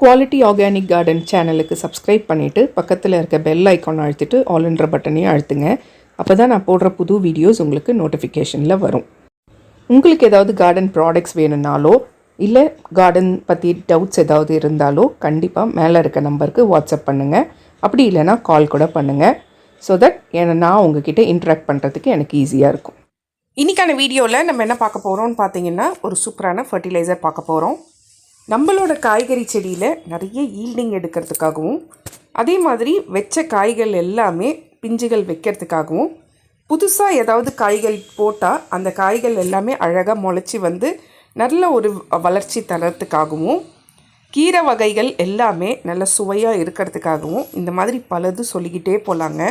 Quality organic garden சேனலுக்கு subscribe பண்ணிவிட்டு பக்கத்தில் இருக்க பெல் ஐக்கான் அழுத்திட்டு ஆல்ன்ற பட்டனையும் அழுத்துங்க. அப்போ தான் நான் போடுற புது வீடியோஸ் உங்களுக்கு நோட்டிஃபிகேஷனில் வரும். உங்களுக்கு ஏதாவது கார்டன் ப்ராடக்ட்ஸ் வேணும்னாலோ இல்லை கார்டன் பற்றி டவுட்ஸ் ஏதாவது இருந்தாலோ கண்டிப்பாக மேலே இருக்க நம்பருக்கு வாட்ஸ்அப் பண்ணுங்கள் அப்படி இல்லைன்னா கால் கூட பண்ணுங்கள் ஸோ தட் ஏன்னா நான் உங்ககிட்ட இன்ட்ராக்ட் பண்ணுறதுக்கு எனக்கு ஈஸியாக இருக்கும். இன்றைக்கான வீடியோவில் நம்ம என்ன பார்க்க போகிறோம்னு பார்த்தீங்கன்னா ஒரு சூப்பரான ஃபர்டிலைசர் பார்க்க போகிறோம் நம்மளோட காய்கறி செடியில் நிறைய ஈல்டிங் எடுக்கிறதுக்காகவும் அதே மாதிரி வெச்ச காய்கள் எல்லாமே பிஞ்சுகள் வைக்கிறதுக்காகவும் புதுசாக ஏதாவது காய்கள் போட்டால் அந்த காய்கள் எல்லாமே அழகாக முளைச்சி வந்து நல்ல ஒரு வளர்ச்சி தரத்துக்காகவும் கீரை வகைகள் எல்லாமே நல்ல சுவையாக இருக்கிறதுக்காகவும் இந்த மாதிரி பலது சொல்லிக்கிட்டே போகலாங்க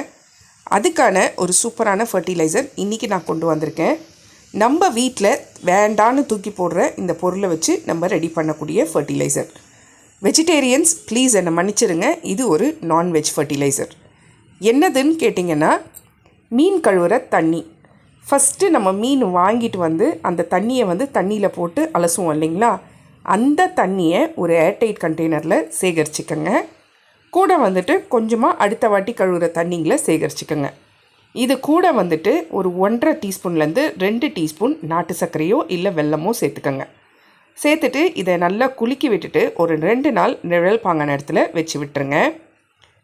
அதுக்கான ஒரு சூப்பரான ஃபர்டிலைசர் இன்றைக்கி நான் கொண்டு வந்திருக்கேன். நம்ம வீட்டில் வேண்டான்னு தூக்கி போடுற இந்த பொருளை வச்சு நம்ம ரெடி பண்ணக்கூடிய ஃபர்டிலைசர் வெஜிடேரியன்ஸ் ப்ளீஸ் என்னை மன்னிச்சிடுங்க இது ஒரு நான்வெஜ் ஃபர்டிலைசர் என்னதுன்னு கேட்டிங்கன்னா மீன் கழுவுற தண்ணி. ஃபஸ்ட்டு நம்ம மீன் வாங்கிட்டு வந்து அந்த தண்ணியை வந்து தண்ணியில் போட்டு அலசுவோம் இல்லைங்களா? அந்த தண்ணியை ஒரு ஏர்டைட் கண்டெய்னரில் சேகரிச்சுக்கோங்க. கூட வந்துட்டு கொஞ்சமாக அடுத்த வாட்டி கழுவுற தண்ணிங்களை சேகரிச்சுக்கோங்க. இது கூட வந்துட்டு ஒரு ஒன்றரை டீஸ்பூன்லேருந்து ரெண்டு டீஸ்பூன் நாட்டு சர்க்கரையோ இல்லை வெல்லமோ சேர்த்துக்கோங்க. சேர்த்துட்டு இதை நல்லா குலுக்கி விட்டுட்டு ஒரு ரெண்டு நாள் நிழல் பாங்கான இடத்துல வச்சு விட்டுருங்க.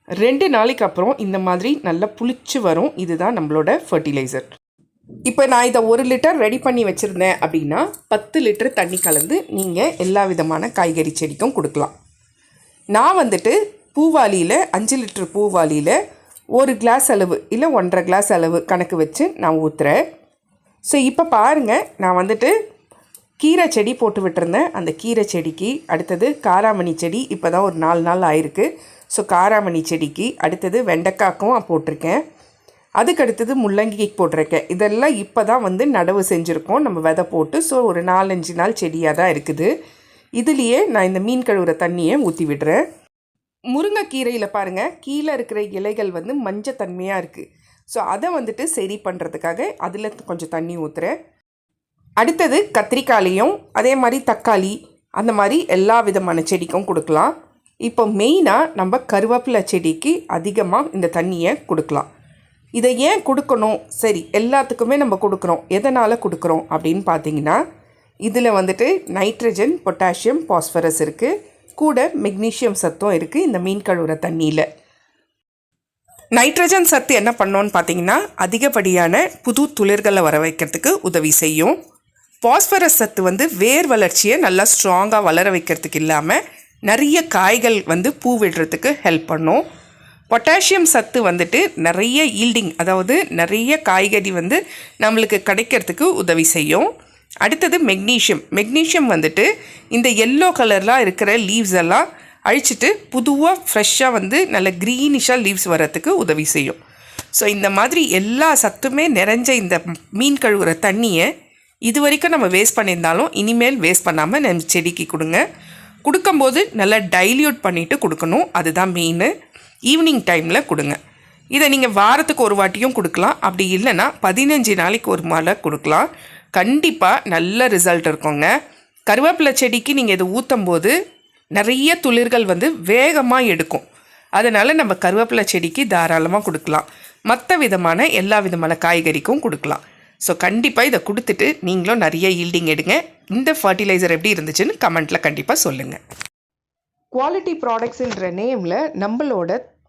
ரெண்டு நாளைக்கு அப்புறம் இந்த மாதிரி நல்லா புளிச்சு வரும். இதுதான் நம்மளோட ஃபர்டிலைசர் இப்போ நான் இதை ஒரு லிட்டர் ரெடி பண்ணி வச்சுருந்தேன் அப்படின்னா பத்து லிட்டர் தண்ணி கலந்து நீங்கள் எல்லா விதமான காய்கறி செடிக்கும் கொடுக்கலாம். நான் வந்துட்டு பூவாளியில் அஞ்சு லிட்டர் பூவாளியில் ஒரு கிளாஸ் அளவு இல்லை ஒன்றரை கிளாஸ் அளவு கணக்கு வச்சு நான் ஊற்றுறேன் ஸோ இப்போ பாருங்கள் நான் வந்துட்டு கீரை செடி போட்டு விட்டுருந்தேன். அந்த கீரை செடிக்கு அடுத்தது காராமணி செடி இப்போ தான் ஒரு நாலு நாள் ஆயிருக்கு. ஸோ காராமணி செடிக்கு அடுத்தது வெண்டைக்காக்கும் போட்டிருக்கேன். அதுக்கு அடுத்தது முள்ளங்கிக்கு போட்டிருக்கேன். இதெல்லாம் இப்போ தான் வந்து நடவு செஞ்சுருக்கோம். நம்ம விதை போட்டு ஸோ ஒரு நாலஞ்சு நாள் செடியாக தான் இருக்குது. இதுலேயே நான் இந்த மீன் கழுவுற தண்ணியை ஊற்றி விடுறேன் முருங்கைக்கீரையில் பாருங்கள் கீழே இருக்கிற இலைகள் வந்து மஞ்சத்தன்மையாக இருக்குது ஸோ அதை வந்துட்டு சரி பண்ணுறதுக்காக அதில் கொஞ்சம் தண்ணி ஊற்றுறேன் அடுத்தது கத்திரிக்காயிலையும் அதே மாதிரி தக்காளி அந்த மாதிரி எல்லா விதமான செடிக்கும் கொடுக்கலாம். இப்போ மெயினாக நம்ம கருவேப்பிலை செடிக்கு அதிகமாக இந்த தண்ணியை கொடுக்கலாம். இதை ஏன் கொடுக்கணும்? சரி எல்லாத்துக்குமே நம்ம கொடுக்குறோம். எதனால் கொடுக்குறோம் அப்படின்னு பார்த்தீங்கன்னா இதில் வந்துட்டு நைட்ரஜன் பொட்டாசியம் பாஸ்பரஸ் இருக்குது கூட மெக்னீஷியம் சத்தும் இருக்குது இந்த மீன் கழுவுற தண்ணியில். நைட்ரஜன் சத்து என்ன பண்ணோன்னு பார்த்தீங்கன்னா அதிகப்படியான புது துளிர்களை வர வைக்கிறதுக்கு உதவி செய்யும். பாஸ்பரஸ் சத்து வந்து வேர் வளர்ச்சியை நல்லா ஸ்ட்ராங்காக வளர வைக்கிறதுக்கு இல்லாமல் நிறைய காய்கள் வந்து பூ விடுறதுக்கு ஹெல்ப் பண்ணும். பொட்டாசியம் சத்து வந்துட்டு நிறைய ஈல்டிங் அதாவது நிறைய காய்கறி வந்து நம்மளுக்கு கிடைக்கிறதுக்கு உதவி செய்யும். அடுத்தது மெக்னீஷியம் மெக்னீஷியம் வந்துட்டு இந்த எல்லோ கலர்லாம் இருக்கிற லீவ்ஸ் எல்லாம் அழிச்சிட்டு புதுவாக ஃப்ரெஷ்ஷாக வந்து நல்ல க்ரீனிஷாக லீவ்ஸ் வர்றதுக்கு உதவி செய்யும். ஸோ இந்த மாதிரி எல்லா சத்துமே நிறைஞ்ச இந்த மீன் கழுவுற தண்ணியை இது வரைக்கும் நம்ம வேஸ்ட் பண்ணியிருந்தாலும் இனிமேல் வேஸ்ட் பண்ணாமல் நம்ம செடிக்கு கொடுங்க. கொடுக்கும்போது நல்லா டைல்யூட் பண்ணிவிட்டு கொடுக்கணும். அதுதான் மெயின் ஈவினிங் டைமில் கொடுங்க. இதை நீங்கள் வாரத்துக்கு ஒரு வாட்டியும் கொடுக்கலாம். அப்படி இல்லைன்னா பதினஞ்சு நாளைக்கு ஒரு மாலை கொடுக்கலாம். கண்டிப்பாக நல்ல ரிசல்ட் இருக்குங்க. கருவேப்பிலை செடிக்கு நீங்கள் இது ஊற்றும் போது நிறைய துளிர்கள் வந்து வேகமாக எடுக்கும். அதனால் நம்ம கருவேப்பிலை செடிக்கு தாராளமாக கொடுக்கலாம். மற்ற விதமான எல்லா விதமான காய்கறிக்கும் கொடுக்கலாம். ஸோ கண்டிப்பாக இதை கொடுத்துட்டு நீங்களும் நிறைய ஈல்டிங் எடுங்க. இந்த ஃபர்டிலைசர் எப்படி இருந்துச்சுன்னு கமெண்ட்டில் கண்டிப்பாக சொல்லுங்கள் குவாலிட்டி ப்ராடக்ட்ஸுன்ற நேமில் நம்மளோட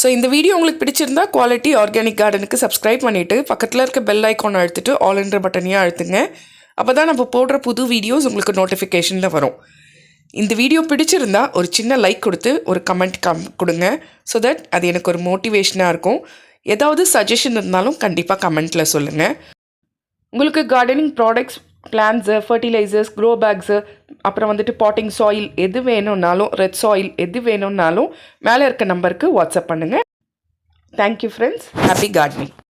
ஸோ இந்த வீடியோ உங்களுக்கு பிடிச்சிருந்தா குவாலிட்டி ஆர்கானிக் கார்டனுக்கு சப்ஸ்கிரைப் பண்ணிவிட்டு பக்கத்தில் இருக்க பெல் ஐக்கான் அழுத்துட்டு ஆல் என்ற பட்டனையும் அழுத்துங்க. அப்போ தான் நம்ம போடுற புது வீடியோஸ் உங்களுக்கு நோட்டிஃபிகேஷனில் வரும். இந்த வீடியோ பிடிச்சிருந்தா ஒரு சின்ன லைக் கொடுத்து ஒரு கமெண்ட் கம் கொடுங்க. ஸோ தட் அது எனக்கு ஒரு மோட்டிவேஷனாக இருக்கும். ஏதாவது சஜஷன் இருந்தாலும் கண்டிப்பாக கமெண்ட்டில் சொல்லுங்கள் உங்களுக்கு gardening products plants fertilizers grow bags அப்புறம் வந்துட்டு பாட்டிங் சாயில் எது வேணும்னாலும் ரெட் சாயில் எது வேணும்னாலும் மேலே இருக்க நம்பருக்கு வாட்ஸ்அப் பண்ணுங்கள் தேங்க்யூ ஃப்ரெண்ட்ஸ் ஹாப்பி கார்டனிங்